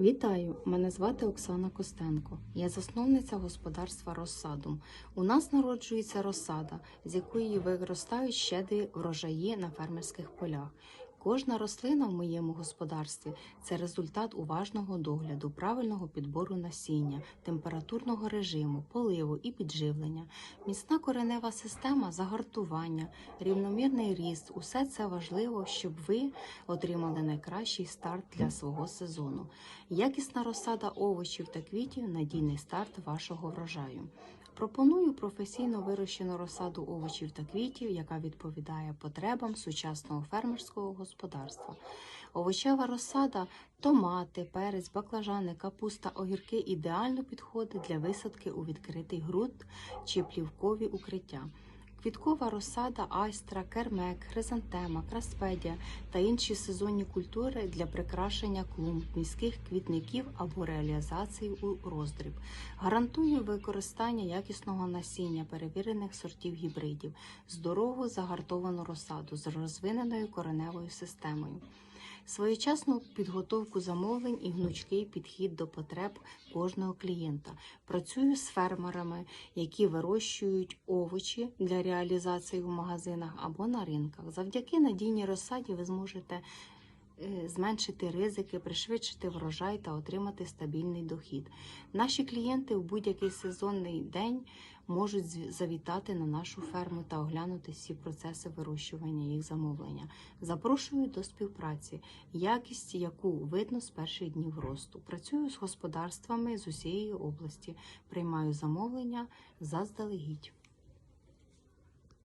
Вітаю! Мене звати Оксана Костенко. Я засновниця господарства Розсадум. У нас народжується розсада, з якої виростають щедрі врожаї на фермерських полях. Кожна рослина в моєму господарстві це результат уважного догляду, правильного підбору насіння, температурного режиму, поливу і підживлення, міцна коренева система, загартування, рівномірний ріст усе це важливо, щоб ви отримали найкращий старт для свого сезону. Якісна розсада овочів та квітів надійний старт вашого врожаю. Пропоную професійно вирощену розсаду овочів та квітів, яка відповідає потребам сучасного фермерського господарства. Овочева розсада, томати, перець, баклажани, капуста, огірки ідеально підходить для висадки у відкритий груд чи плівкові укриття. Квіткова розсада, айстра, кермек, хризантема, краспедія та інші сезонні культури для прикрашення клумб, міських квітників або реалізації у роздріб. Гарантую використання якісного насіння перевірених сортів гібридів, здорову загартовану розсаду з розвиненою кореневою системою. Своєчасну підготовку замовлень і гнучкий підхід до потреб кожного клієнта. Працюю з фермерами, які вирощують овочі для реалізації в магазинах або на ринках. Завдяки надійній розсаді ви зможете зменшити ризики, пришвидшити врожай та отримати стабільний дохід. Наші клієнти в будь-який сезонний день можуть завітати на нашу ферму та оглянути всі процеси вирощування їх замовлення. Запрошую до співпраці, якість яку видно з перших днів росту. Працюю з господарствами з усієї області, приймаю замовлення заздалегідь.